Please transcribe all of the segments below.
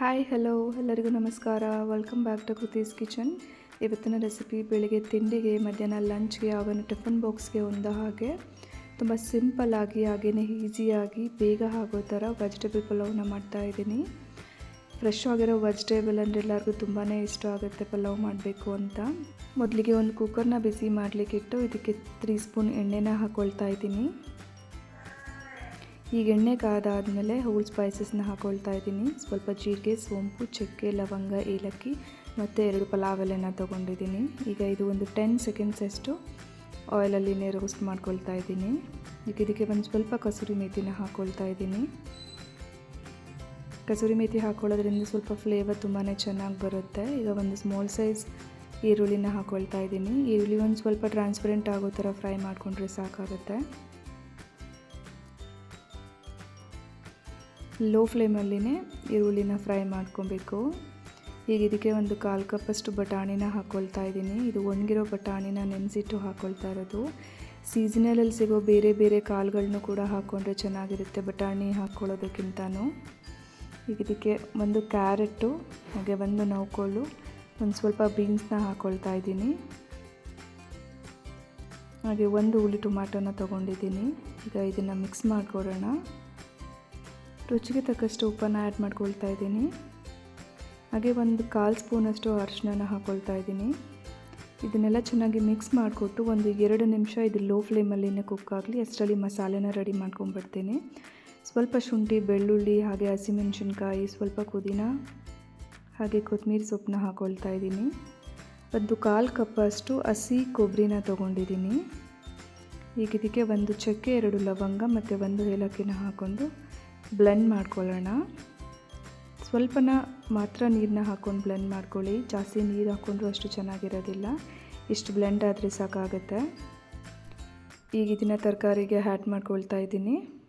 Hi hello ಎಲ್ಲರಿಗೂ ನಮಸ್ಕಾರ. Welcome back to Kriti's kitchen ಇವತ್ತಿನ ರೆಸಿಪಿ ಬೆಳಿಗ್ಗೆ ತಿಂಡಿಗೆ, ಮಧ್ಯಾಹ್ನ ಲಂಚ್ಗೆ ಯಾವಾಗ ಟಿಫನ್ ಬಾಕ್ಸ್ಗೆ ಒಂದ ಹಾಗೆ. ತುಂಬ ಸಿಂಪಲ್ಲಾಗಿ ಹಾಗೆಯೇ ಈಸಿಯಾಗಿ ಬೇಗ ಆಗೋ ಥರ ವೆಜಿಟೇಬಲ್ ಪಲಾವ್ನ ಮಾಡ್ತಾಯಿದ್ದೀನಿ ಫ್ರೆಶ್ ಆಗಿರೋ ವೆಜಿಟೇಬಲ್ ಅಂದರೆ ಎಲ್ಲರಿಗೂ ತುಂಬಾ ಇಷ್ಟ ಆಗುತ್ತೆ ಪಲಾವ್ ಮಾಡಬೇಕು ಅಂತ. ಮೊದಲಿಗೆ ಒಂದು ಕುಕ್ಕರ್ನ ಬಿಸಿ ಮಾಡಲಿಕ್ಕಿಟ್ಟು ಇದಕ್ಕೆ ತ್ರೀ ಸ್ಪೂನ್ ಎಣ್ಣೆನ ಹಾಕ್ಕೊಳ್ತಾ ಇದ್ದೀನಿ. ಈಗ ಎಣ್ಣೆ ಕಾದಾದಮೇಲೆ ಹೋಲ್ ಸ್ಪೈಸಸ್ನ ಹಾಕೊಳ್ತಾ ಇದ್ದೀನಿ. ಸ್ವಲ್ಪ ಜೀರಿಗೆ, ಸೋಂಪು, ಚಕ್ಕೆ, ಲವಂಗ, ಏಲಕ್ಕಿ ಮತ್ತು ಎರಡು ಪಲಾವ್ ಎಲೆನ ತೊಗೊಂಡಿದ್ದೀನಿ. ಈಗ ಇದು ಒಂದು ಟೆನ್ ಸೆಕೆಂಡ್ಸ್ ಅಷ್ಟು ಆಯಿಲಲ್ಲಿನೇ ರೋಸ್ಟ್ ಮಾಡ್ಕೊಳ್ತಾ ಇದ್ದೀನಿ. ಈಗ ಇದಕ್ಕೆ ಒಂದು ಸ್ವಲ್ಪ ಕಸೂರಿ ಮೇಥಿನ ಹಾಕ್ಕೊಳ್ತಾ ಇದ್ದೀನಿ. ಕಸೂರಿ ಮೇಥಿ ಹಾಕ್ಕೊಳ್ಳೋದ್ರಿಂದ ಸ್ವಲ್ಪ ಫ್ಲೇವರ್ ತುಂಬಾ ಚೆನ್ನಾಗಿ ಬರುತ್ತೆ. ಈಗ ಒಂದು ಸ್ಮಾಲ್ ಸೈಜ್ ಈರುಳ್ಳಿನ ಹಾಕ್ಕೊಳ್ತಾ ಇದ್ದೀನಿ. ಈರುಳ್ಳಿ ಒಂದು ಸ್ವಲ್ಪ ಟ್ರಾನ್ಸ್ಪರೆಂಟ್ ಆಗೋ ಥರ ಫ್ರೈ ಮಾಡಿಕೊಂಡ್ರೆ ಸಾಕಾಗುತ್ತೆ. ಲೋ ಫ್ಲೇಮಲ್ಲಿನೇ ಈರುಳ್ಳಿನ ಫ್ರೈ ಮಾಡ್ಕೊಬೇಕು. ಈಗ ಇದಕ್ಕೆ ಒಂದು ಕಾಲು ಕಪ್ಪಷ್ಟು ಬಟಾಣಿನ ಹಾಕ್ಕೊಳ್ತಾ ಇದ್ದೀನಿ. ಇದು ಒಣಗಿರೋ ಬಟಾಣಿನ ನೆನೆಸಿಟ್ಟು ಹಾಕ್ಕೊಳ್ತಾ ಇರೋದು. ಸೀಸನಲಲ್ಲಿ ಸಿಗೋ ಬೇರೆ ಬೇರೆ ಕಾಳುಗಳನ್ನು ಕೂಡ ಹಾಕ್ಕೊಂಡ್ರೆ ಚೆನ್ನಾಗಿರುತ್ತೆ ಬಟಾಣಿ ಹಾಕ್ಕೊಳ್ಳೋದಕ್ಕಿಂತನೂ ಈಗ ಇದಕ್ಕೆ ಒಂದು ಕ್ಯಾರೆಟು ಹಾಗೆ ಒಂದು ನೌಕೋಲು ಒಂದು ಸ್ವಲ್ಪ ಬೀನ್ಸ್ನ ಹಾಕ್ಕೊಳ್ತಾ ಇದ್ದೀನಿ. ಹಾಗೆ ಒಂದು ಹುಳಿ ಟೊಮ್ಯಾಟೋನ ತೊಗೊಂಡಿದ್ದೀನಿ. ಈಗ ಇದನ್ನು ಮಿಕ್ಸ್ ಮಾಡಿಕೊಡೋಣ. ರುಚಿಗೆ ತಕ್ಕಷ್ಟು ಉಪ್ಪನ್ನು ಆ್ಯಡ್ ಮಾಡ್ಕೊಳ್ತಾ ಇದ್ದೀನಿ. ಹಾಗೆ ಒಂದು ಕಾಲು ಸ್ಪೂನಷ್ಟು ಅರಿಶಿನ ಹಾಕ್ಕೊಳ್ತಾ ಇದ್ದೀನಿ. ಇದನ್ನೆಲ್ಲ ಚೆನ್ನಾಗಿ ಮಿಕ್ಸ್ ಮಾಡಿಕೊಟ್ಟು ಒಂದು ಎರಡು ನಿಮಿಷ ಇದು ಲೋ ಫ್ಲೇಮಲ್ಲಿನೇ ಕುಕ್ ಆಗಲಿ, ಅಷ್ಟರಲ್ಲಿ ಮಸಾಲೆನ ರೆಡಿ ಮಾಡ್ಕೊಂಡ್ಬಿಡ್ತೀನಿ ಸ್ವಲ್ಪ ಶುಂಠಿ, ಬೆಳ್ಳುಳ್ಳಿ, ಹಾಗೆ ಹಸಿಮೆಣಸಿನ್ಕಾಯಿ, ಸ್ವಲ್ಪ ಪುದೀನ, ಹಾಗೆ ಕೊತ್ತಂಬರಿ ಸೊಪ್ಪನ್ನ ಹಾಕ್ಕೊಳ್ತಾ ಇದ್ದೀನಿ. ಒಂದು ಕಾಲು ಕಪ್ಪಷ್ಟು ಹಸಿ ಕೊಬ್ಬರಿನ ತೊಗೊಂಡಿದ್ದೀನಿ. ಈಗ ಇದಕ್ಕೆ ಒಂದು ಚಕ್ಕೆ, ಎರಡು ಲವಂಗ ಮತ್ತು ಒಂದು ಏಲಕ್ಕಿನ ಹಾಕ್ಕೊಂಡು ಬ್ಲೆಂಡ್ ಮಾಡ್ಕೊಳ್ಳೋಣ. ಸ್ವಲ್ಪನ ಮಾತ್ರ ನೀರನ್ನ ಹಾಕ್ಕೊಂಡು ಬ್ಲೆಂಡ್ ಮಾಡ್ಕೊಳ್ಳಿ. ಜಾಸ್ತಿ ನೀರು ಹಾಕ್ಕೊಂಡ್ರೂ ಅಷ್ಟು ಚೆನ್ನಾಗಿರೋದಿಲ್ಲ. ಇಷ್ಟು ಬ್ಲೆಂಡ್ ಆದರೆ ಸಾಕಾಗುತ್ತೆ. ಈಗ ಇದನ್ನು ತರಕಾರಿಗೆ ಹ್ಯಾಡ್ ಮಾಡ್ಕೊಳ್ತಾ ಇದ್ದೀನಿ.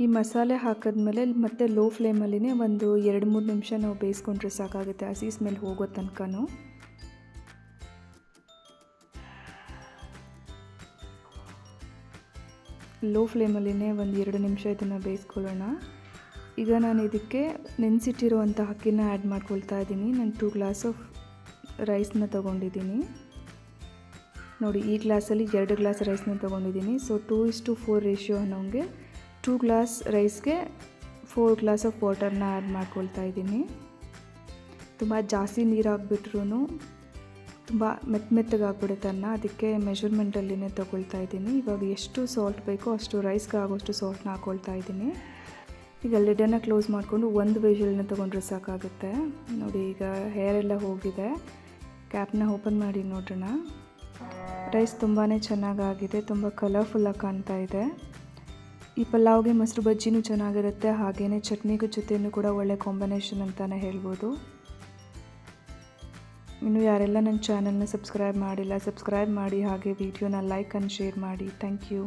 ಈ ಮಸಾಲೆ ಹಾಕಿದ್ಮೇಲೆ ಮತ್ತೆ ಲೋ ಫ್ಲೇಮಲ್ಲಿನೇ ಒಂದು ಎರಡು ಮೂರು ನಿಮಿಷ ನಾವು ಬೇಯಿಸ್ಕೊಂಡ್ರೆ ಸಾಕಾಗುತ್ತೆ. ಹಸಿ ಸ್ಮೆಲ್ ಹೋಗೋ ತನಕನೂ. ಲೋ ಫ್ಲೇಮಲ್ಲಿನೇ ಒಂದು ಎರಡು ನಿಮಿಷ ಇದನ್ನು ಬೇಯಿಸ್ಕೊಳ್ಳೋಣ. ಈಗ ನಾನು ಇದಕ್ಕೆ ನೆನೆಸಿಟ್ಟಿರುವಂಥ ಅಕ್ಕಿನ ಆ್ಯಡ್ ಮಾಡ್ಕೊಳ್ತಾ ಇದ್ದೀನಿ. ನಾನು ಟೂ ಗ್ಲಾಸ್ ಆಫ್ ರೈಸ್ನ ತೊಗೊಂಡಿದ್ದೀನಿ. ನೋಡಿ, ಈ ಗ್ಲಾಸಲ್ಲಿ ಎರಡು ಗ್ಲಾಸ್ ರೈಸ್ನ ತೊಗೊಂಡಿದ್ದೀನಿ. So two is to four ratio ಅನ್ನೋಂಗೆ two glass ರೈಸ್ಗೆ ಫೋರ್ ಗ್ಲಾಸ್ ಆಫ್ ವಾಟರ್ನ ಆ್ಯಡ್ ಮಾಡ್ಕೊಳ್ತಾ ಇದ್ದೀನಿ. ತುಂಬ ಜಾಸ್ತಿ ನೀರು ಹಾಕ್ಬಿಟ್ರೂ ತುಂಬ ಮೆತ್ತ ಮೆತ್ತಗೆ ಆಗ್ಬಿಡುತ್ತೆ ಅನ್ನ ಅದಕ್ಕೆ ಮೆಷರ್ಮೆಂಟಲ್ಲಿನೇ ತೊಗೊಳ್ತಾ ಇದ್ದೀನಿ. ಇವಾಗ ಎಷ್ಟು ಸಾಲ್ಟ್ ಬೇಕೋ ಅಷ್ಟು ರೈಸ್ಗೆ ಆಗೋಷ್ಟು ಸಾಲ್ಟ್ನ ಹಾಕೊಳ್ತಾ ಇದ್ದೀನಿ. ಈಗ ಲಿಡನ್ನು ಕ್ಲೋಸ್ ಮಾಡಿಕೊಂಡು ಒಂದು ವಿಷಲ್ನ ತೊಗೊಂಡ್ರೆ ಸಾಕಾಗುತ್ತೆ. ನೋಡಿ, ಈಗ ಹೇರ್ ಎಲ್ಲ ಹೋಗಿದೆ. ಕ್ಯಾಪ್ನ ಓಪನ್ ಮಾಡಿ ನೋಡೋಣ. ರೈಸ್ ತುಂಬಾ ಚೆನ್ನಾಗಾಗಿದೆ, ತುಂಬ ಕಲರ್ಫುಲ್ಲಾಗಿ ಕಾಣ್ತಾ ಇದೆ. ಈ ಪಲಾವ್ಗೆ ಮೊಸರು ಬಜ್ಜಿನೂ ಚೆನ್ನಾಗಿರುತ್ತೆ ಹಾಗೆಯೇ ಚಟ್ನಿಗೂ ಜೊತೆಯೂ ಕೂಡ ಒಳ್ಳೆ ಕಾಂಬಿನೇಷನ್ ಅಂತಲೇ ಹೇಳ್ಬೋದು. ಇನ್ನು ಯಾರೆಲ್ಲ ನನ್ನ ಚಾನಲ್ನ ಸಬ್ಸ್ಕ್ರೈಬ್ ಮಾಡಿಲ್ಲ, ಸಬ್ಸ್ಕ್ರೈಬ್ ಮಾಡಿ ಹಾಗೆ ವಿಡಿಯೋನ ಲೈಕ್ ಆ್ಯಂಡ್ ಶೇರ್ ಮಾಡಿ. Thank you